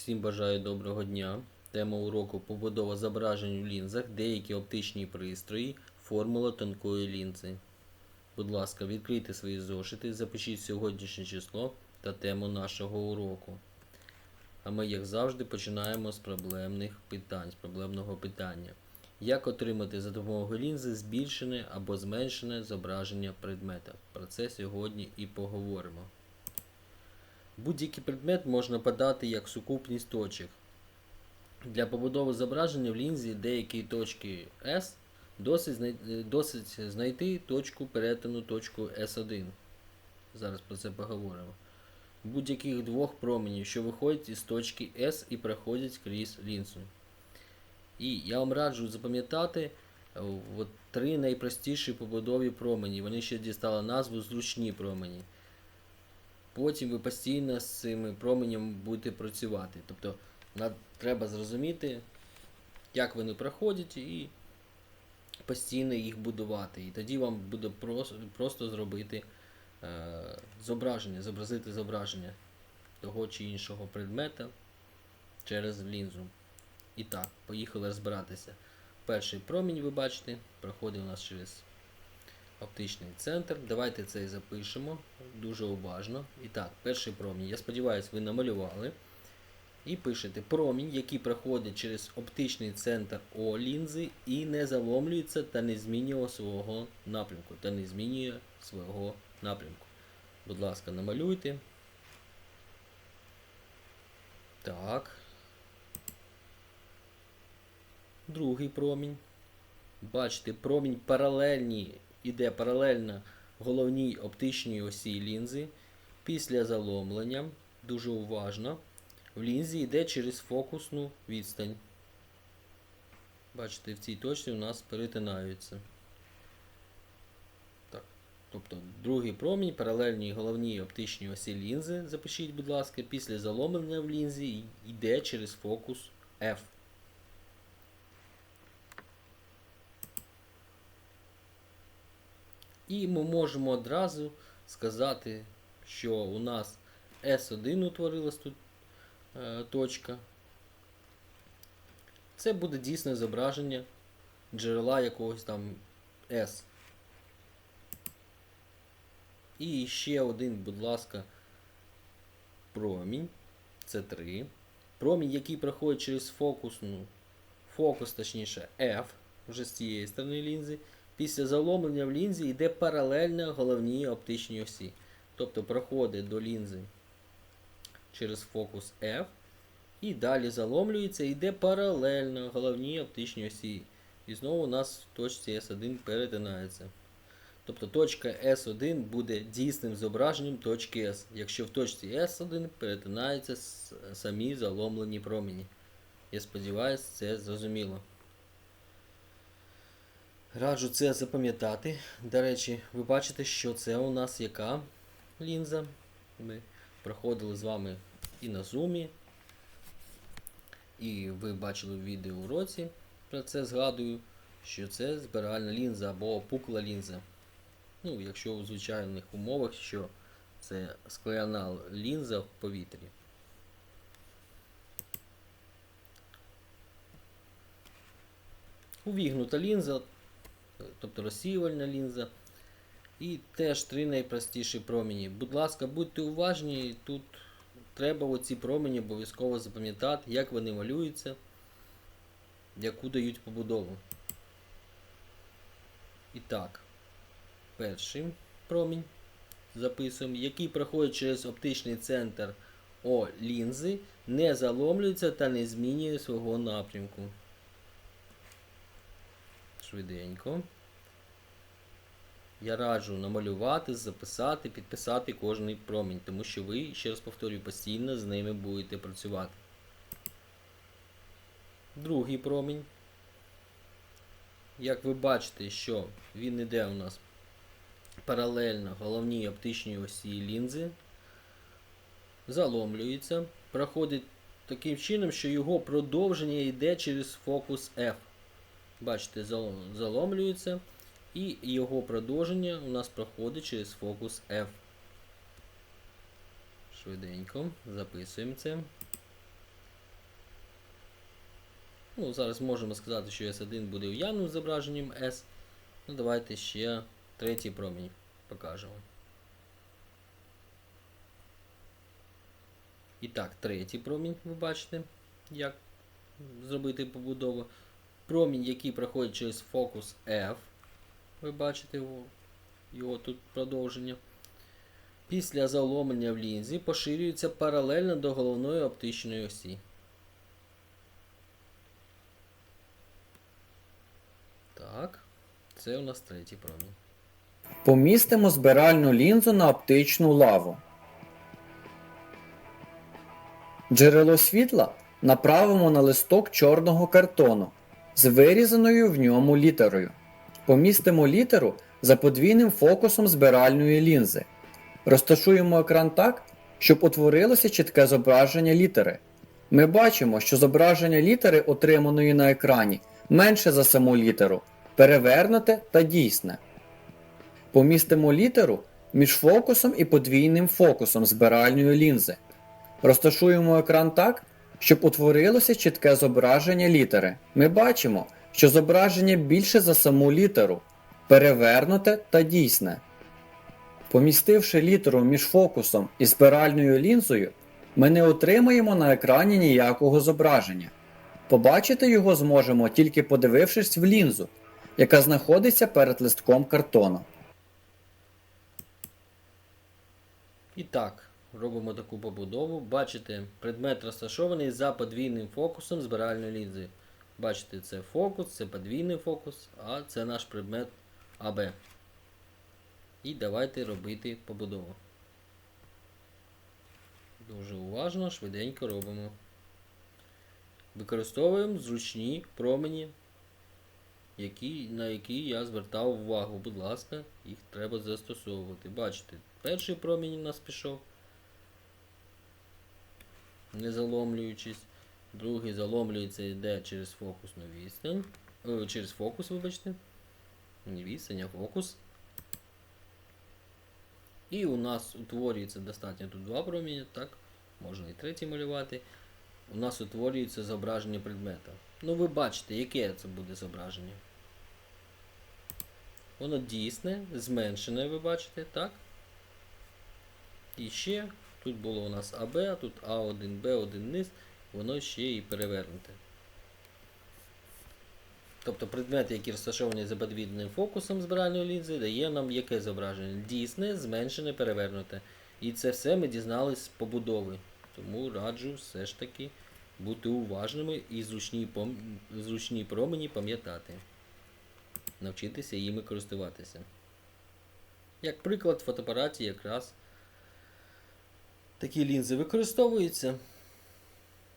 Всім бажаю доброго дня. Тема уроку побудова зображень у лінзах, деякі оптичні пристрої, формула тонкої лінзи. Будь ласка, відкрийте свої зошити, запишіть сьогоднішнє число та тему нашого уроку. А ми, як завжди, починаємо з проблемних питань, з проблемного питання. Як отримати за допомогою лінзи збільшене або зменшене зображення предмета? Про це сьогодні і поговоримо. Будь-який предмет можна подати як сукупність точок. Для побудови зображення в лінзі деякі точки S е, досить знайти точку перетину точку S1. Зараз про це поговоримо. Будь-яких двох променів, що виходять із точки S і проходять крізь лінзу. І я вам раджу запам'ятати е, три найпростіші побудові промені. Вони ще дістали назву зручні промені. Потім ви постійно з цими променями будете працювати. Тобто треба зрозуміти, як вони проходять, і постійно їх будувати. І тоді вам буде просто, просто зробити е, зображення, зобразити зображення того чи іншого предмета через лінзу. І так, поїхали розбиратися. Перший промінь, ви бачите, проходить у нас через оптичний центр. Давайте це і запишемо дуже уважно. І так, перший промінь. Я сподіваюся, ви намалювали. І пишете промінь, який проходить через оптичний центр О лінзи і не заломлюється та не змінює свого напрямку. Та не змінює свого напрямку. Будь ласка, намалюйте. Так. Другий промінь. Бачите, промінь паралельний, іде паралельно головній оптичній осі лінзи. Після заломлення, дуже уважно, в лінзі йде через фокусну відстань. Бачите, в цій точці у нас перетинаються. Так. Тобто другий промінь паралельній головній оптичній осі лінзи, запишіть, будь ласка, після заломлення в лінзі йде через фокус F. І ми можемо одразу сказати, що у нас S1 утворилась тут е, точка. Це буде дійсне зображення джерела якогось там S. І ще один, будь ласка, промінь. Це 3. Промінь, який проходить через фокусну, фокус, точніше, F, вже з цієї сторони лінзи. Після заломлення в лінзі йде паралельно головній оптичній осі. Тобто проходить до лінзи через фокус F. І далі заломлюється, йде паралельно головній оптичній осі. І знову у нас в точці S1 перетинається. Тобто точка S1 буде дійсним зображенням точки S, якщо в точці S1 перетинаються самі заломлені промені. Я сподіваюся, це зрозуміло. Раджу це запам'ятати. До речі, ви бачите, що це у нас яка лінза. Ми проходили з вами і на зумі. І ви бачили в відеоуроці про це згадую, що це збиральна лінза або опукла лінза. Ну, якщо у звичайних умовах, що це скляна лінза в повітрі. Увігнута лінза, тобто розсіювальна лінза. І теж три найпростіші промені. Будь ласка, будьте уважні, тут треба оці промені обов'язково запам'ятати, як вони малюються, яку дають побудову. І так, перший промінь записуємо, який проходить через оптичний центр О лінзи, не заломлюється та не змінює свого напрямку. Швиденько. Я раджу намалювати, записати, підписати кожний промінь, тому що ви, ще раз повторюю, постійно з ними будете працювати. Другий промінь. Як ви бачите, що він іде у нас паралельно головній оптичній осі лінзи, заломлюється, проходить таким чином, що його продовження йде через фокус F. Бачите, заломлюється. І його продовження у нас проходить через фокус F. Швиденько записуємо це. Ну, зараз можемо сказати, що S1 буде уявним зображенням S. Ну, давайте ще третій промінь покажемо. І так, третій промінь, ви бачите, як зробити побудову. Промінь, який проходить через фокус F. Ви бачите його, його тут продовження. Після заломлення в лінзі поширюється паралельно до головної оптичної осі. Так, це у нас третій промінь. Помістимо збиральну лінзу на оптичну лаву. Джерело світла направимо на листок чорного картону з вирізаною в ньому літерою. Помістимо літеру за подвійним фокусом збиральної лінзи. Розташуємо екран так, щоб утворилося чітке зображення літери. Ми бачимо, що зображення літери, отриманої на екрані, менше за саму літеру, перевернуте та дійсне. Помістимо літеру між фокусом і подвійним фокусом збиральної лінзи. Розташуємо екран так, щоб утворилося чітке зображення літери. Ми бачимо, що зображення більше за саму літеру, перевернуте та дійсне. Помістивши літеру між фокусом і збиральною лінзою, ми не отримаємо на екрані ніякого зображення. Побачити його зможемо тільки подивившись в лінзу, яка знаходиться перед листком картону. І так, робимо таку побудову. Бачите, предмет розташований за подвійним фокусом збиральної лінзи. Бачите, це фокус, це подвійний фокус, а це наш предмет АБ. І давайте робити побудову. Дуже уважно, швиденько робимо. Використовуємо зручні промені, які, на які я звертав увагу. Будь ласка, їх треба застосовувати. Бачите, перший промінь у нас пішов, не заломлюючись. Другий заломлюється йде через фокусну відстань. О, через фокус, вибачте. Не відстань, а фокус. І у нас утворюється достатньо тут два промені, так, можна і третій малювати. У нас утворюється зображення предмета. Ну ви бачите, яке це буде зображення. Воно дійсне, зменшене, ви бачите, так? І ще тут було у нас АБ, а тут А1, Б1 низ, воно ще і перевернуте. Тобто предмети, які розташовані за подвійним фокусом збиральної лінзи, дає нам яке зображення? Дійсне, зменшене, перевернуте. І це все ми дізнались з побудови. Тому раджу все ж таки бути уважними і зручні, пом... зручні промені пам'ятати. Навчитися їми користуватися. Як приклад, в фотоапараті якраз такі лінзи використовуються.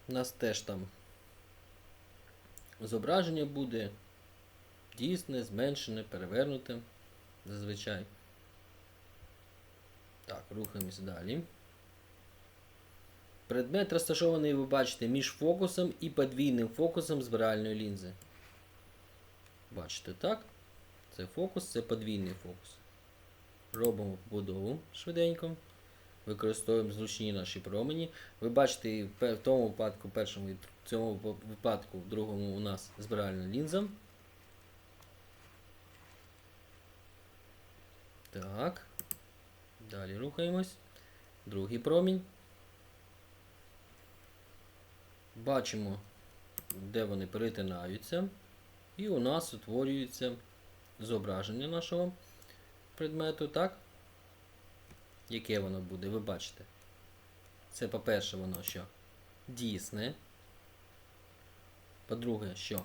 У нас теж там зображення буде дійсне, зменшене, перевернуте зазвичай. Так, рухаємось далі. Предмет розташований, ви бачите, між фокусом і подвійним фокусом збиральної лінзи. Бачите, так? Це фокус, це подвійний фокус. Робимо побудову швиденько. Використовуємо зручні наші промені. Ви бачите, в тому випадку, першому і в цьому випадку, в другому у нас збиральна лінза. Так. Далі рухаємось. Другий промінь. Бачимо, де вони перетинаються. І у нас утворюється зображення нашого предмету, так? Яке воно буде, ви бачите. Це, по-перше, воно що? Дійсне. По-друге, що?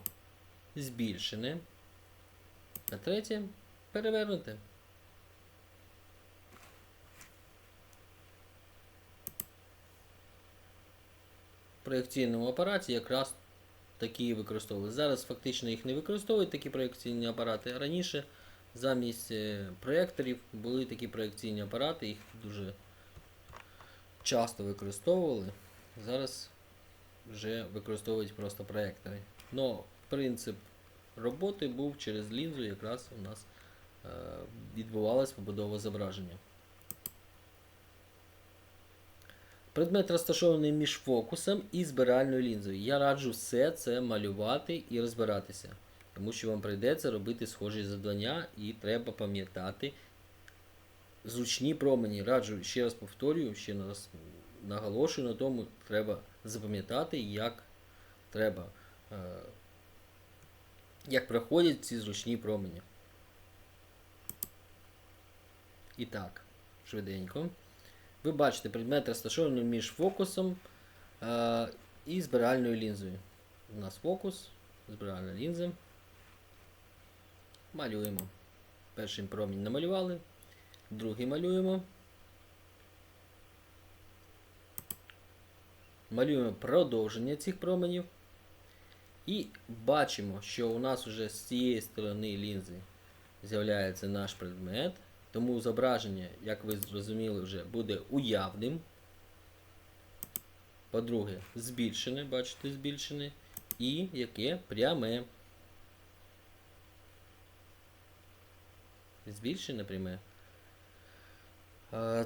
Збільшене. А третє перевернуте. В проєкційному апараті якраз такі використовують. Зараз фактично їх не використовують такі проєкційні апарати, раніше замість е, проєкторів були такі проєкційні апарати, їх дуже часто використовували. Зараз вже використовують просто проєктори. Но принцип роботи був через лінзу, якраз у нас е, відбувалась побудова зображення. Предмет розташований між фокусом і збиральною лінзою. Я раджу все це малювати і розбиратися, тому що вам прийдеться робити схожі завдання і треба пам'ятати зручні промені. Раджу, ще раз повторюю, ще раз наголошую на тому, треба запам'ятати, як треба, е, як проходять ці зручні промені. І так, швиденько. Ви бачите предмет розташований між фокусом е, і збиральною лінзою. У нас фокус, збиральна лінза. Малюємо. Перший промінь намалювали, другий малюємо. Малюємо продовження цих променів. І бачимо, що у нас вже з цієї сторони лінзи з'являється наш предмет. Тому зображення, як ви зрозуміли, вже буде уявним. По-друге, збільшене, бачите, збільшене. І яке пряме. Збільшене пряме.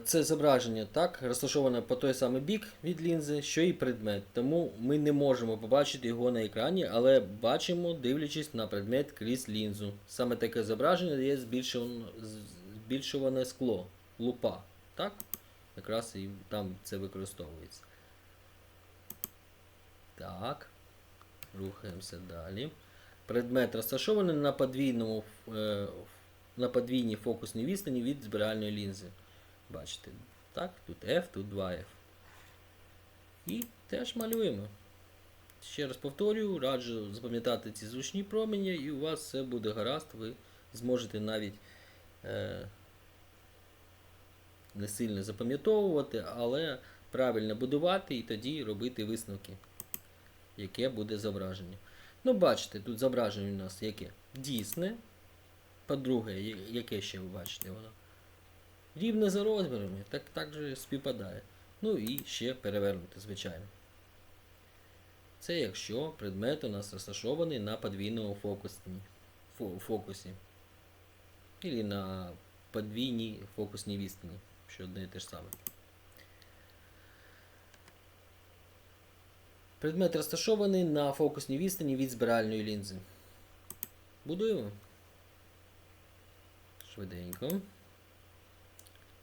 Це зображення так, розташоване по той самий бік від лінзи, що і предмет. Тому ми не можемо побачити його на екрані, але бачимо, дивлячись на предмет крізь лінзу. Саме таке зображення є збільшуване, збільшуване скло, лупа. Так? Якраз і там це використовується. Так. Рухаємося далі. Предмет розташований на подвійному е, на подвійній фокусній відстані від збиральної лінзи. Бачите, так, тут F, тут 2F. І теж малюємо. Ще раз повторюю, раджу запам'ятати ці зручні промені, і у вас все буде гаразд, ви зможете навіть е, не сильно запам'ятовувати, але правильно будувати і тоді робити висновки, яке буде зображення. Ну, бачите, тут зображення у нас яке? Дійсне. По-друге, яке ще ви бачите воно? Рівне за розмірами, так, так же співпадає. Ну і ще перевернути, звичайно. Це якщо предмет у нас розташований на подвійному фокусні, фокусі. Ілі на подвійній фокусній відстані, що одне і те ж саме. Предмет розташований на фокусній відстані від збиральної лінзи. Будуємо. Швиденько.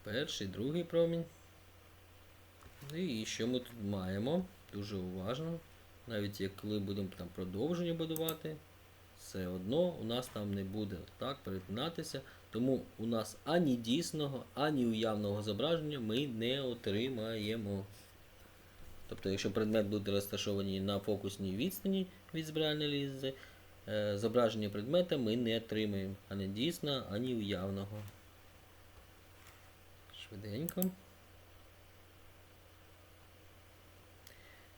Перший, другий промінь. І що ми тут маємо? Дуже уважно. Навіть коли будемо там продовження будувати, все одно у нас там не буде так перетинатися. Тому у нас ані дійсного, ані уявного зображення ми не отримаємо. Тобто, якщо предмет буде розташований на фокусній відстані від збиральної лінзи, е, зображення предмета ми не отримаємо ані дійсного, ані уявного. Швиденько.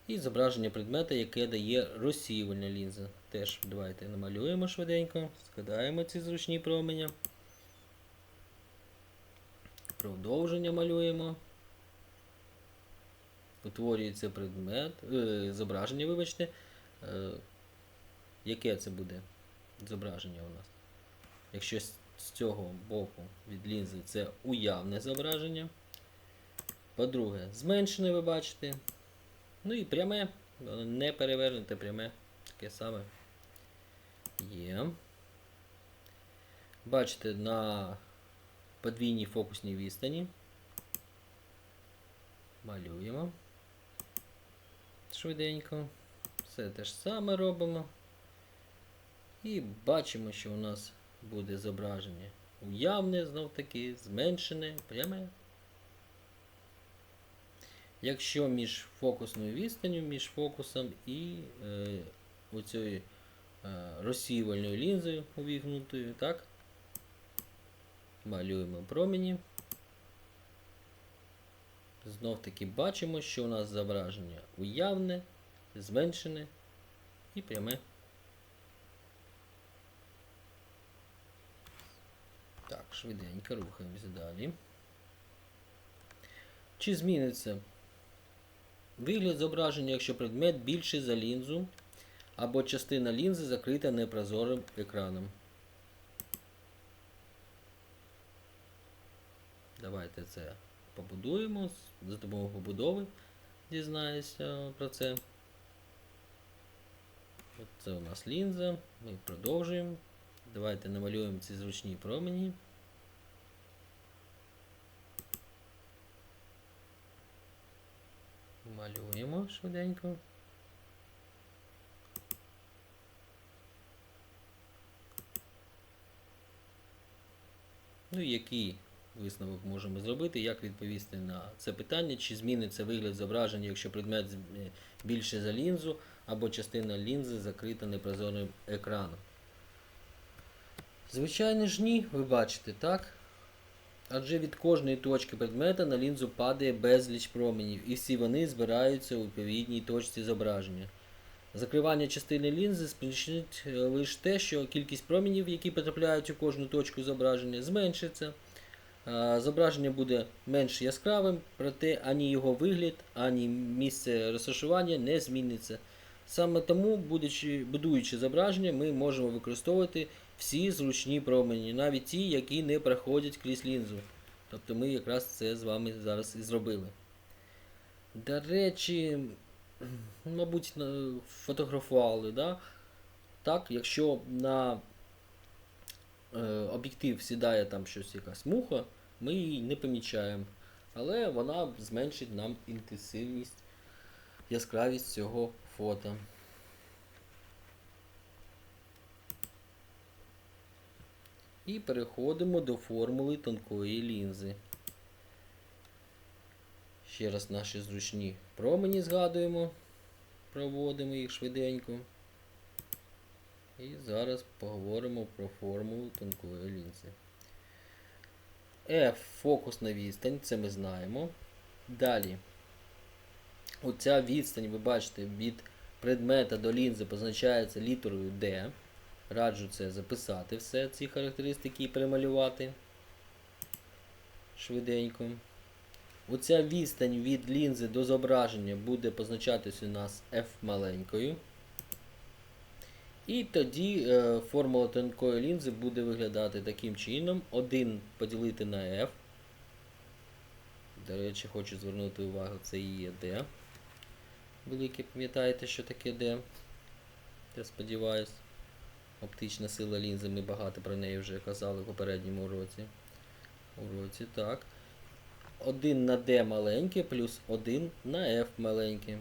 І зображення предмета, яке дає розсіювальна лінза. Теж давайте намалюємо швиденько, складаємо ці зручні променя. Продовження малюємо. Утворюється предмет, е, зображення, вибачте. Е, яке це буде зображення у нас? Якщо з цього боку від лінзи це уявне зображення. По-друге, зменшене ви бачите. Ну і пряме, не перевернуте пряме. Таке саме є. Бачите, на подвійній фокусній відстані. Малюємо. Швиденько. Все те ж саме робимо. І бачимо, що у нас буде зображення уявне, знов таки, зменшене, пряме. Якщо між фокусною відстанню, між фокусом і е, оцією е, розсіювальною лінзою увігнутою, так? Малюємо промені. Знов таки бачимо, що у нас зображення уявне, зменшене і пряме. Так, швиденько рухаємося далі. Чи зміниться вигляд зображення, якщо предмет більший за лінзу, або частина лінзи закрита непрозорим екраном? Давайте це побудуємо за допомогою побудови. дізнаєшся про це. Це у нас лінза. Ми продовжуємо. Давайте намалюємо ці зручні промені. Малюємо швиденько. Ну і який висновок можемо зробити, як відповісти на це питання, чи зміниться вигляд зображення, якщо предмет е, більше за лінзу, або частина лінзи закрита непрозорим екраном. Звичайно ж ні, ви бачите, так? Адже від кожної точки предмета на лінзу падає безліч променів, і всі вони збираються у відповідній точці зображення. Закривання частини лінзи спричинить е, лише те, що кількість променів, які потрапляють у кожну точку зображення, зменшиться. Зображення буде менш яскравим, проте ані його вигляд, ані місце розташування не зміниться. Саме тому, будучи, будуючи зображення, ми можемо використовувати всі зручні промені, навіть ті, які не проходять крізь лінзу. Тобто ми якраз це з вами зараз і зробили. До речі, мабуть, фотографували, да? так, якщо на е, об'єктив сідає там щось якась муха, ми її не помічаємо. Але вона зменшить нам інтенсивність, яскравість цього фото. І переходимо до формули тонкої лінзи. Ще раз наші зручні промені згадуємо, проводимо їх швиденько. І зараз поговоримо про формулу тонкої лінзи. F фокусна відстань, це ми знаємо. Далі. Оця відстань, ви бачите, від предмета до лінзи позначається літерою D. Раджу це записати все, ці характеристики і перемалювати швиденько. Оця відстань від лінзи до зображення буде позначатись у нас F маленькою. І тоді е, формула тонкої лінзи буде виглядати таким чином. 1 поділити на F. До речі, хочу звернути увагу, це і є D. Велике, пам'ятаєте, що таке D? Я сподіваюсь. Оптична сила лінзи, ми багато про неї вже казали в попередньому уроці. Уроці, так. 1 на D маленьке плюс 1 на F маленьке.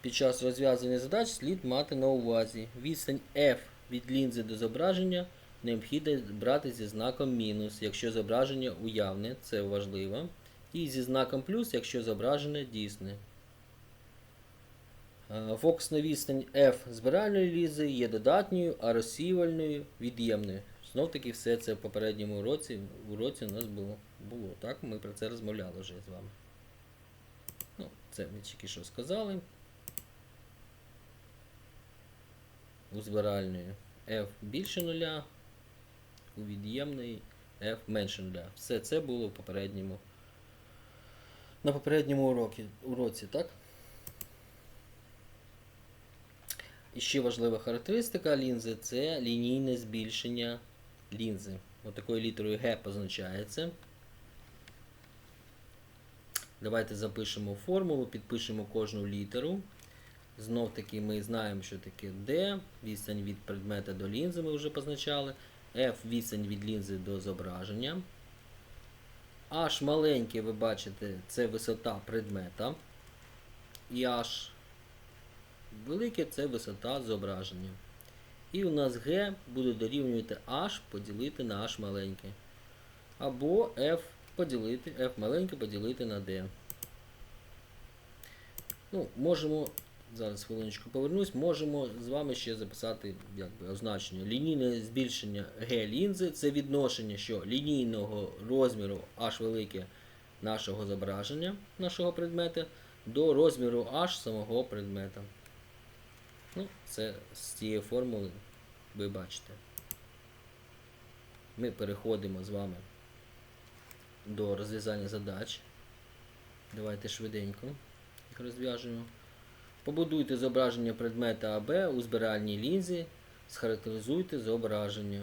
Під час розв'язання задач слід мати на увазі. Відстань F від лінзи до зображення необхідно брати зі знаком мінус, якщо зображення уявне, це важливо. І зі знаком плюс, якщо зображення дійсне. Е, Фокусна відстань F збиральної лінзи є додатньою, а розсіювальною від'ємною. Знов таки все це в попередньому уроці, уроці у нас було. було. Так, ми про це розмовляли вже з вами. Ну, це ми тільки що сказали. У збиральної F більше нуля, у від'ємної F менше нуля. Все це було в попередньому. На попередньому уроці, уроці так? І ще важлива характеристика лінзи це лінійне збільшення лінзи. Отакою літерою Г позначається. Давайте запишемо формулу, підпишемо кожну літеру. Знов таки ми знаємо, що таке D, відстань від предмета до лінзи ми вже позначали. F відстань від лінзи до зображення. H маленьке, ви бачите, це висота предмета. І H велике це висота зображення. І у нас G буде дорівнювати H поділити на H маленьке. Або F поділити, F маленьке поділити на D. Ну, можемо, зараз хвилиночку повернусь, можемо з вами ще записати якби, означення. Лінійне збільшення G лінзи це відношення що лінійного розміру H велике нашого зображення, нашого предмета, до розміру H самого предмета. Ну, це з цієї формули ви бачите. Ми переходимо з вами до розв'язання задач. Давайте швиденько їх розв'яжемо. Побудуйте зображення предмета АБ у збиральній лінзі. Схарактеризуйте зображення.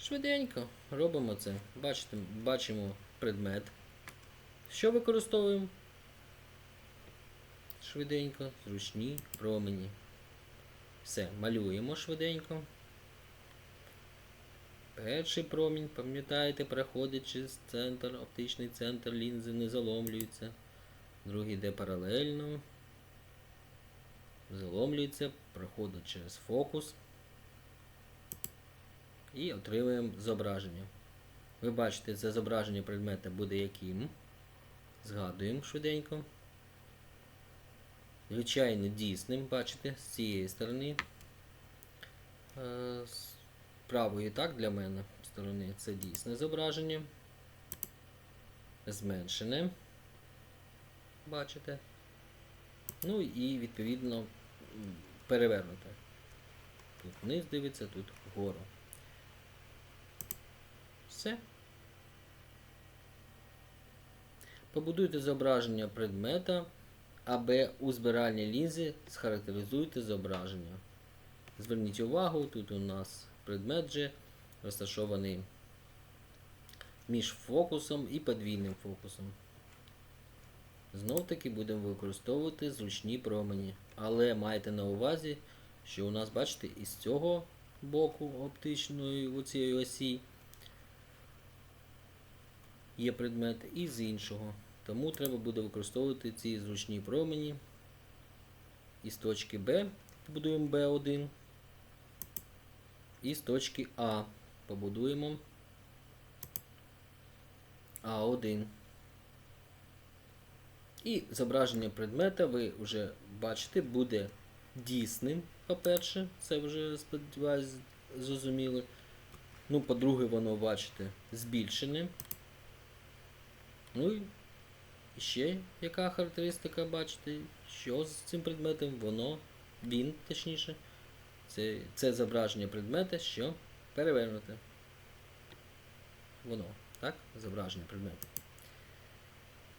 Швиденько робимо це. Бачите, бачимо предмет. Що використовуємо? Швиденько, зручні промені. Все, малюємо швиденько. Перший промінь, пам'ятаєте, проходить через центр, оптичний центр лінзи не заломлюється. Другий йде паралельно. Заломлюється, проходить через фокус. І отримуємо зображення. Ви бачите, це зображення предмета буде яким. Згадуємо швиденько. Звичайно, дійсним, бачите, з цієї сторони. Е, З правої так для мене сторони це дійсне зображення. Зменшене. Бачите. Ну і відповідно перевернуте. Тут вниз дивиться, тут вгору. Все. Побудуйте зображення предмета, аби у збиральній лінзі схарактеризуйте зображення. Зверніть увагу, тут у нас предмет же розташований між фокусом і подвійним фокусом. Знов таки будемо використовувати зручні промені. Але майте на увазі, що у нас, бачите, із цього боку оптичної оцієї осі є предмет і з іншого. Тому треба буде використовувати ці зручні промені. Із точки Б побудуємо B1. І з точки А побудуємо А1. І зображення предмета ви вже бачите, буде дійсним, по-перше, це вже сподіваюсь зрозуміли. Ну, по-друге, воно, бачите, збільшене. Ну і ще яка характеристика, бачите, що з цим предметом, воно, він, точніше, це, це зображення предмета, що перевернуте. Воно, так? Зображення предмета.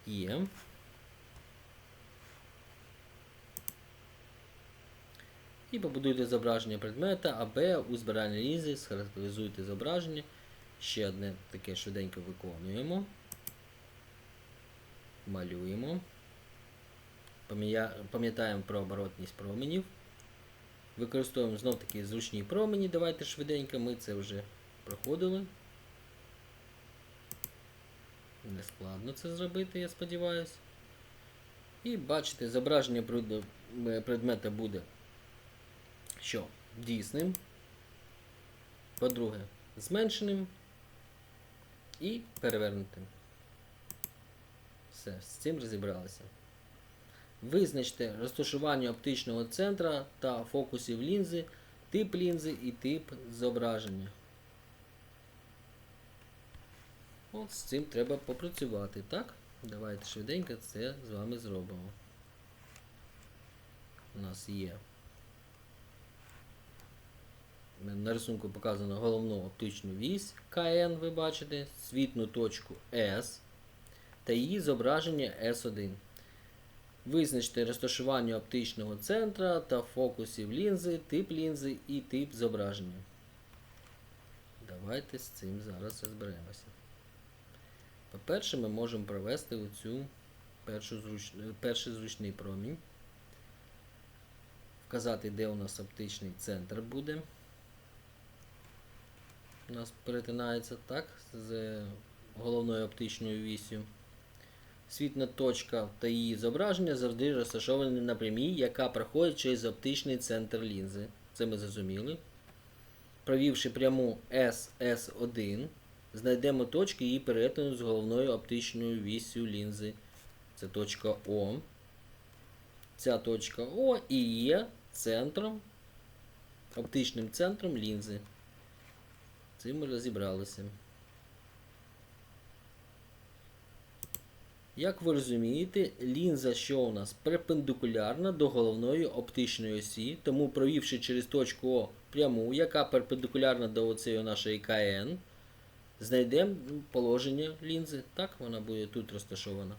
Є. І побудуйте зображення предмета, а у збиральній лінзі схарактеризуйте зображення. Ще одне таке швиденько виконуємо. Малюємо. Пам'ятаємо про оборотність променів. Використовуємо знов таки зручні промені. Давайте швиденько, ми це вже проходили. Не складно це зробити, я сподіваюся. І бачите, зображення е, предмета буде що дійсним. По-друге, зменшеним і перевернутим. Все, з цим розібралися. Визначте розташування оптичного центра та фокусів лінзи, тип лінзи і тип зображення. От з цим треба попрацювати, так? Давайте швиденько це з вами зробимо. У нас є. На рисунку показано головну оптичну вісь КН, ви бачите, світну точку S та її зображення S1. Визначте розташування оптичного центра та фокусів лінзи, тип лінзи і тип зображення. Давайте з цим зараз розберемося. По-перше, ми можемо провести оцю першу зруч... перший зручний промінь. Вказати, де у нас оптичний центр буде. У нас перетинається так з головною оптичною вісю. Світна точка та її зображення завжди розташовані на прямій, яка проходить через оптичний центр лінзи. Це ми зрозуміли. Провівши пряму SS1, знайдемо точки її перетину з головною оптичною вісю лінзи. Це точка О. Ця точка О і є центром, оптичним центром лінзи. Цим ми розібралися. Як ви розумієте, лінза, що у нас перпендикулярна до головної оптичної осі, тому провівши через точку О пряму, яка перпендикулярна до оцеї нашої КН, знайдемо положення лінзи. Так, вона буде тут розташована.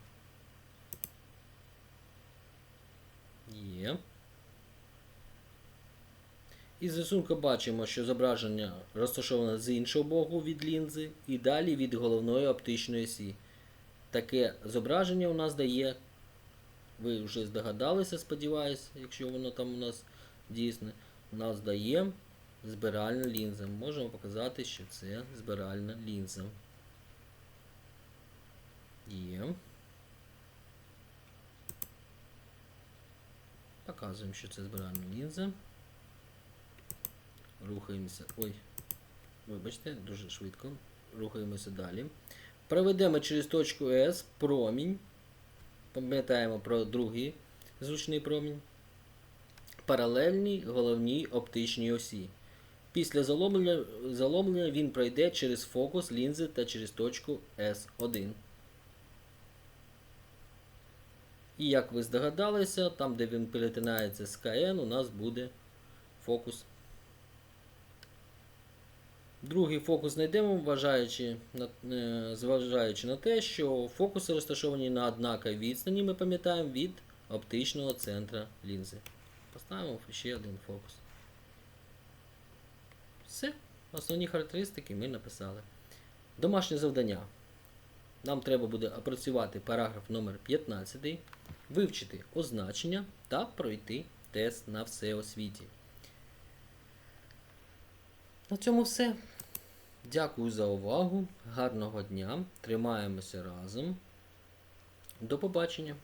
Є. Із рисунку бачимо, що зображення розташоване з іншого боку від лінзи і далі від головної оптичної осі. Таке зображення у нас дає. Ви вже здогадалися, сподіваюся, якщо воно там у нас дійсне. У нас дає збиральна лінза. Можемо показати, що це збиральна лінза. Є. Показуємо, що це збиральна лінза. Рухаємося. Ой, вибачте, дуже швидко. Рухаємося далі. Проведемо через точку S промінь. Пам'ятаємо про другий звучний промінь. Паралельній головній оптичній осі. Після заломлення, заломлення він пройде через фокус лінзи та через точку S1. І як ви здогадалися, там, де він перетинається з КН, у нас буде фокус. Другий фокус знайдемо, вважаючи е, зважаючи на те, що фокуси розташовані на однаковій відстані, ми пам'ятаємо, від оптичного центра лінзи. Поставимо ще один фокус. Все. Основні характеристики ми написали. Домашнє завдання. Нам треба буде опрацювати параграф номер 15, вивчити означення та пройти тест на всеосвіті. На цьому все. Дякую за увагу. Гарного дня. Тримаємося разом. До побачення.